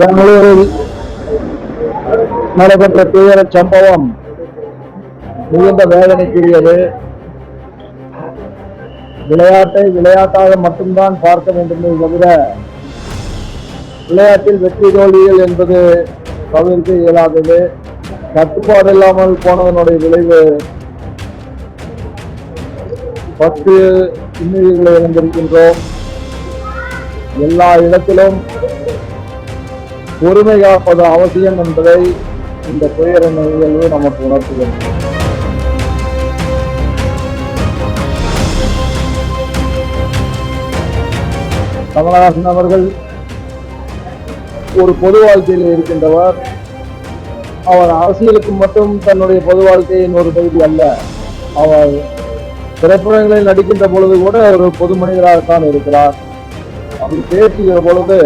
பெங்களூரில் நடைபெற்ற தீவிர சம்பவம் மிகுந்த வேதனைக்குரியது. விளையாட்டை விளையாட்டாக மட்டும்தான் பார்க்க வேண்டுமே தவிர விளையாட்டில் வெற்றி தோல்விகள் என்பது தவிர்க்க இயலாதது. கட்டுப்பாடு இல்லாமல் போனதனுடைய விளைவு பத்து இன்னுயிர்களை இழந்திருக்கின்றோம் எல்லா இடத்திலும் பொறுமை காப்பது அவசியம் என்பதை இந்த துயர நிகழ்வு நமக்கு உணர்த்துகிறது. கமலஹாசன் அவர்கள் ஒரு பொது வாழ்க்கையில் இருக்கின்றவர். அவர் அரசியலுக்கு மட்டும் தன்னுடைய பொது வாழ்க்கையின் ஒரு பகுதி அல்ல. அவர் திரைப்படங்களில் நடிக்கின்ற பொழுது கூட ஒரு பொது மனிதராகத்தான் இருக்கிறார். அவர் பேசுகிற பொழுது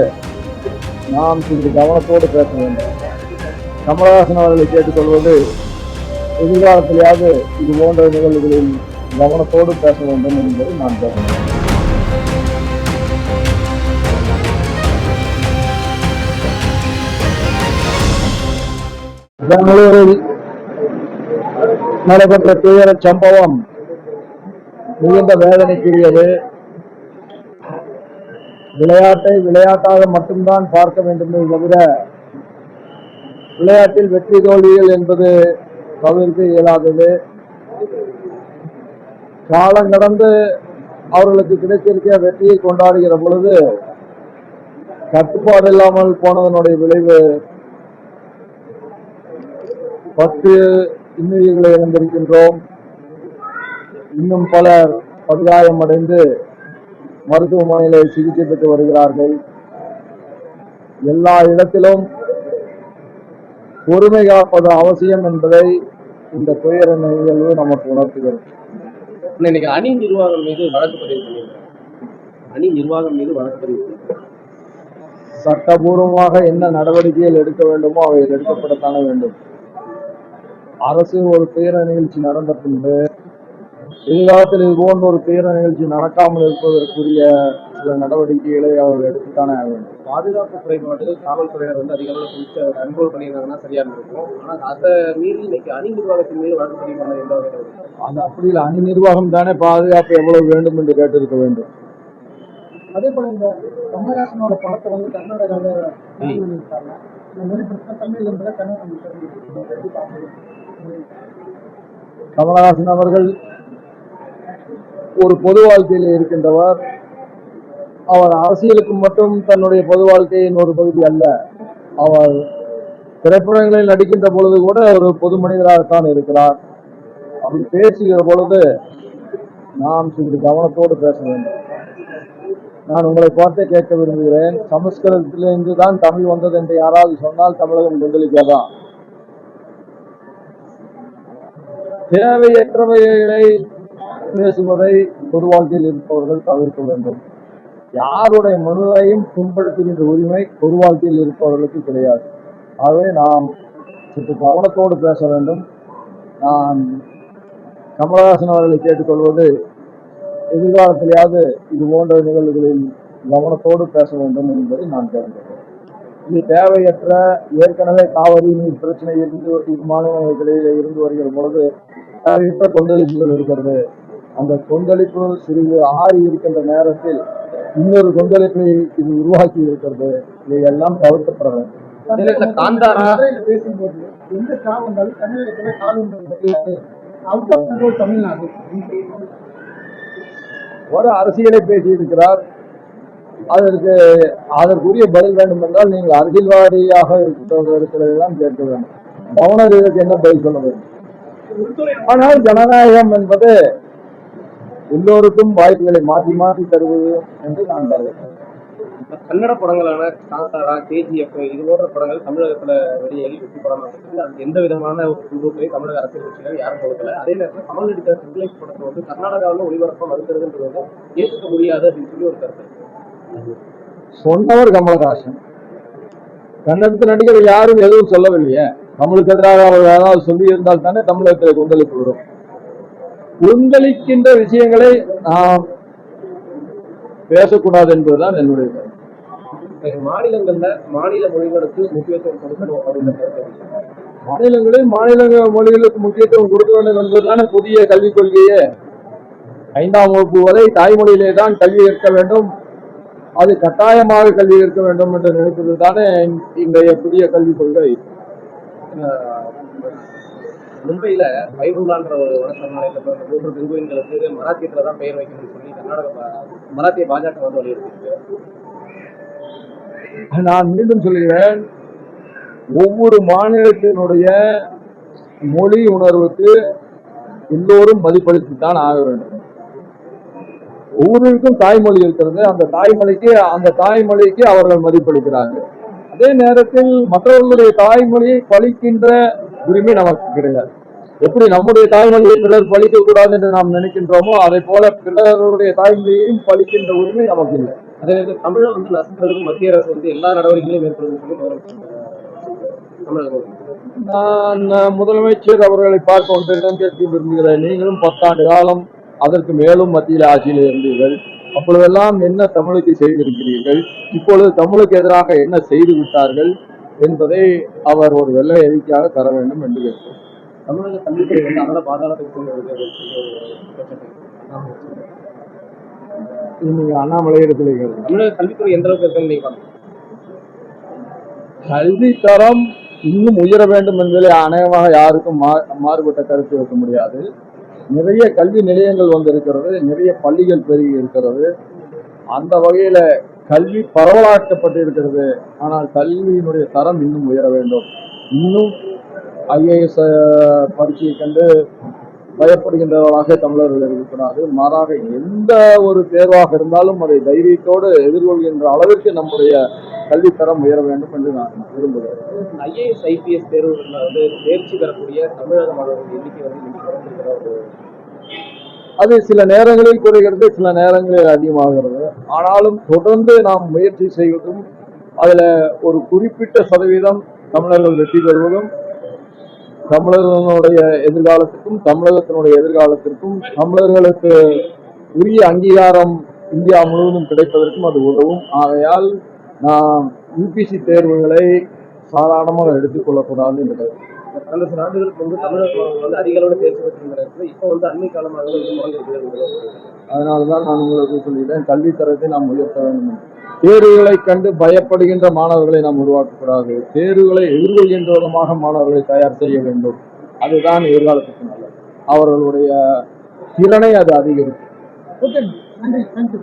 நாம் சிறிது கவனத்தோடு பேச வேண்டும். கமலஹாசன் அவர்களை கேட்டுக்கொள்வது எதிர்காலத்திலேயாவது இது போன்ற நிகழ்வுகளில் கவனத்தோடு பேச வேண்டும் என்பதை நான் பேசுகிறேன் பெங்களூரில் நடைபெற்ற துயர சம்பவம் மிகுந்த வேதனைக்குரியது. விளையாட்டை விளையாட்டாக மட்டும்தான் பார்க்க வேண்டுமே தவிர விளையாட்டில் வெற்றி தோல்விகள் என்பது தவிர்க்க இயலாதது. காலம் கடந்து அவர்களுக்கு கிடைத்திருக்க வெற்றியை கொண்டாடுகிற பொழுது கட்டுப்பாடு இல்லாமல் போனதனுடைய விளைவு பத்து இன்னுயிர்களை இழந்திருக்கின்றோம். இன்னும் பலர் படுகாயமடைந்து மருத்துவமனையில் சிகிச்சை பெற்று வருகிறார்கள். எல்லா இடத்திலும் பொறுமை காப்பது அவசியம் என்பதை இந்த துயர நிகழ்வு நமக்கு உணர்த்துகிறது இன்னைக்கு அணி நிர்வாகம் மீது வழக்கு பதிவு அணி நிர்வாகம் மீது வழக்கு பதிவு. சட்டபூர்வமாக என்ன நடவடிக்கைகள் எடுக்க வேண்டுமோ அவை எடுக்கப்படத்தானே வேண்டும். அரசு ஒரு துயர நிகழ்ச்சி நடந்த பின்பு எதிர்காலத்தில் இது போன்ற ஒரு துயர நிகழ்ச்சி நடக்காமல் இருப்பதற்குரிய சில நடவடிக்கைகளை அவர்கள் எடுத்துத்தானே ஆக வேண்டும் பாதுகாப்பு குறைபாடு காவல்துறையினர் வந்து அதிக அளவில் பிடிச்ச கண்ட்ரோல் பண்ணியிருந்தாங்கன்னா சரியா இருந்திருக்கும். ஆனா அதை மீறி இன்னைக்கு அணி நிர்வாகத்தின் மீது வழக்கு பதிவு பண்ண எந்த வகையில்? அது அப்படி இல்லை. அணி நிர்வாகம் தானே பாதுகாப்பு எவ்வளவு வேண்டும் என்று கேட்டிருக்க வேண்டும். அதே போல இந்த கமலஹாசனோட படத்தை வந்து கர்நாடகாவில் இந்த பிரச்சனை தமிழ் என்பதை கமலஹாசன் அவர்கள் ஒரு பொது வாழ்க்கையில் இருக்கின்றவர். அவர் அரசியலுக்கு மட்டும் தன்னுடைய பொது வாழ்க்கையின் ஒரு பகுதி அல்ல. அவர் திரைப்படங்களில் நடிக்கின்ற பொழுது கூட ஒரு பொது மனிதராகத்தான் இருக்கிறார். அப்படி பேசுகிற பொழுது நாம் சிறிது கவனத்தோடு பேச வேண்டும். நான் உங்களை பார்த்தே கேட்க விரும்புகிறேன். சமஸ்கிருதத்திலிருந்து தான் தமிழ் வந்தது என்று யாராவது சொன்னால் தமிழகம் கொந்தளிக்காதா? தேவையற்றவைகளை பேசுவதை பொது வாழ்க்கையில் இருப்பவர்கள் தவிர்க்க வேண்டும். யாருடைய மனுவையும் புண்படுத்துகின்ற உரிமை பொது வாழ்க்கையில் இருப்பவர்களுக்கு கிடையாது. ஆகவே நாம் சற்று கவனத்தோடு பேச வேண்டும். நான் கமலஹாசன் அவர்களை கேட்டுக்கொள்வது எதிர்காலத்திலேயாவது இது போன்ற நிகழ்வுகளில் கவனத்தோடு பேச வேண்டும் என்பதை நான் கேட்கிறேன் இது தேவையற்ற ஏற்கனவே காவிரி நீர் பிரச்சனை இருந்து இரு மாநிலங்களிடையே இருந்து வருகிற பொழுது தேவையற்ற கொந்தளிப்புகள் இருக்கிறது. அந்த கொந்தளிப்பு சிறிது ஆறி இருக்கின்ற நேரத்தில் இன்னொரு கொந்தளிப்பை இது உருவாக்கி இருக்கிறது. இதையெல்லாம் தவிர்க்கப்பட வேண்டும். காந்தாரா? பேசும்போது எந்த தமிழகத்தில் தமிழ்நாடு. ஒரு அரசியலை பேசியிருக்கிறார். அதற்கு அதற்குரிய பதில் வேண்டும் என்றால் நீங்கள் அரசியல்வாதியாக இருக்கிறதெல்லாம் கேட்க வேண்டும். கவர்னர் இதற்கு என்ன பதில் சொல்ல வேண்டும்? ஆனால் ஜனநாயகம் என்பது எல்லோருக்கும் வாய்ப்புகளை மாற்றி மாற்றி தருவது என்று நான் இப்ப கன்னட படங்களான காந்தாரா கேஜிஎஃப் இது போன்ற படங்கள் தமிழகத்துல வெளியாகி வெற்றி படமா இருக்குது. அதுக்கு எந்த விதமான ஒரு குழுக்களையும் தமிழக அரசியல் கட்சிகள் யாரும் கொடுக்கல. அதே நேரத்தில் கமல் நடித்த சிங்கிளைஸ் படத்தை வந்து கர்நாடகாவில் ஒளிபரப்ப மறுக்கிறதுன்றது வந்து ஏற்றுக்க முடியாது அப்படின்னு சொல்லி ஒரு கருத்து. சொன்னவர் கமலஹாசன். கன்னடத்தில் நடிகர் யாரும் எதுவும் சொல்லவில்லையே. தமிழுக்கு எதிராக அவர் ஏதாவது சொல்லி இருந்தால் தானே தமிழகத்தில் கொந்தளிப்பு வரும். கொந்தளிக்கின்ற விஷயங்களை நாம் பேசக்கூடாது என்பதுதான் என்னுடைய கருத்து. மாநிலங்கள்ல மாநில மொழிகளுக்கு முக்கியத்துவம் கொடுக்கணும் இருக்கு. மாநிலங்களில் மாநில மொழிகளுக்கு முக்கியத்துவம் கொடுக்க வேண்டும் என்பதுதானே புதிய கல்விக் கொள்கையே. ஐந்தாம் வகுப்பு வரை தாய்மொழியிலே தான் கல்வி கற்க வேண்டும். அது கட்டாயமாக கல்வி கற்க வேண்டும் என்று நினைப்பது தானே இன்றைய புதிய கல்விக் கொள்கை. மும்பையில பைபுல்லான்ற ஒரு வனசரணாலயத்துல பிறந்த மூன்று பெங்குயின்களுக்கு மராத்தியத்துல தான் பெயர் வைக்கணும்னு சொல்லி கர்நாடக மராத்திய பாஜக வந்து வலியுறுத்தி நான் மீண்டும் சொல்கிறேன் ஒவ்வொரு மாநிலத்தினுடைய மொழி உணர்வுக்கு எல்லோரும் மதிப்பளித்துத்தான் ஆக வேண்டும். ஒவ்வொருவருக்கும் தாய்மொழி இருக்கிறது அந்த தாய்மொழிக்கு அந்த தாய்மொழிக்கு அவர்கள் மதிப்பளிக்கிறார்கள். அதே நேரத்தில் மற்றவர்களுடைய தாய்மொழியை பழிக்கின்ற உரிமை நமக்கு கிடையாது எப்படி நம்முடைய தாய்மொழியை பிறர் பழிக்க கூடாது என்று நாம் நினைக்கின்றோமோ அதை போல பிறருடைய தாய்மொழியையும் பழிக்கின்ற உரிமை நமக்கு இல்லை. அதே நேரத்தில் தமிழை வந்து நசுக்கிறதுக்கு மத்திய அரசு வந்து எல்லா நடவடிக்கைகளையும் தமிழக நான் முதலமைச்சர் அவர்களை பார்க்க ஒன்றிடம் கேட்க விரும்புகிறேன். நீங்களும் பத்தாண்டு காலம் அதற்கு மேலும் மத்தியில் ஆட்சியில் இருந்தீர்கள். அப்பொழுதெல்லாம் என்ன தமிழுக்கு செய்திருக்கிறீர்கள்? இப்பொழுது தமிழுக்கு எதிராக என்ன செய்து விட்டார்கள்? என்பதை அவர் ஒரு வெள்ளை அறிக்கையாக தர வேண்டும் என்று கேட்கிறேன் தமிழக கல்வித்துறை வந்து அதோட குற்றச்சாட்டு. இது நீங்க அண்ணாமலை இடத்துல தமிழக கல்வித்துறை எந்த அளவுக்கு இருக்குன்னு கல்வி தரம் இன்னும் உயர வேண்டும் என்பதில் அநேகமாக யாருக்கும் மா- மாறுபட்ட கருத்து இருக்க முடியாது. நிறைய கல்வி நிலையங்கள் வந்திருக்கிறது நிறைய பள்ளிகள் பெருகி இருக்கிறது. அந்த வகையில கல்வி பரவலாக்கப்பட்டு இருக்கிறது ஆனால் கல்வியினுடைய தரம் இன்னும் உயர வேண்டும். இன்னும் ஐஏஎஸ் பரீட்சையை கண்டு பயப்படுகின்றவர்களாக தமிழர்கள் இருக்கக்கூடாது மாறாக எந்த ஒரு தேர்வாக இருந்தாலும் அதை தைரியத்தோடு எதிர்கொள்கின்ற அளவிற்கு நம்முடைய கல்வித்தரம் உயர வேண்டும் என்று நான் விரும்புகிறேன். ஐஏஎஸ் ஐபிஎஸ் தேர்வுகளில் வந்து தேர்ச்சி பெறக்கூடிய தமிழக மாணவர்கள் எண்ணிக்கை வந்து இன்னைக்கு ஒரு அது சில நேரங்களில் குறைகிறது சில நேரங்களில் அதிகமாகிறது. ஆனாலும் தொடர்ந்து நாம் முயற்சி செய்வதும் அதுல ஒரு குறிப்பிட்ட சதவீதம் தமிழர்கள் வெற்றி பெறுவதும் தமிழர்களுடைய எதிர்காலத்துக்கும் தமிழகத்தினுடைய எதிர்காலத்திற்கும் தமிழர்களுக்கு உரிய அங்கீகாரம் இந்தியா முழுவதும் கிடைப்பதற்கும் அது உதவும். ஆகையால் நாம் யூபிசி தேர்வுகளை சாதாரணமாக எடுத்துக்கொள்ளக்கூடாது என்பது. கடந்த சில ஆண்டுகளுக்கு வந்து தமிழக வந்து அதிக அளவில் பெற்றிருந்தார்கள் இப்போ வந்து அண்மை காலமாக அதனால தான் நான் உங்களுக்கு சொல்லிட்டேன் கல்வித்தரத்தை நாம் உயர்த்த வேண்டும். தேர்வுகளை கண்டு பயப்படுகின்ற மாணவர்களை நாம் உருவாக்கக்கூடாது. தேர்வுகளை எதிர்கொள்கின்ற விதமாக மாணவர்களை தயார் செய்ய வேண்டும். அதுதான் எதிர்காலத்துக்கு நல்லது. அவர்களுடைய திறனை அது அதிகரிக்கும். ஓகே நன்றி தேங்க்யூ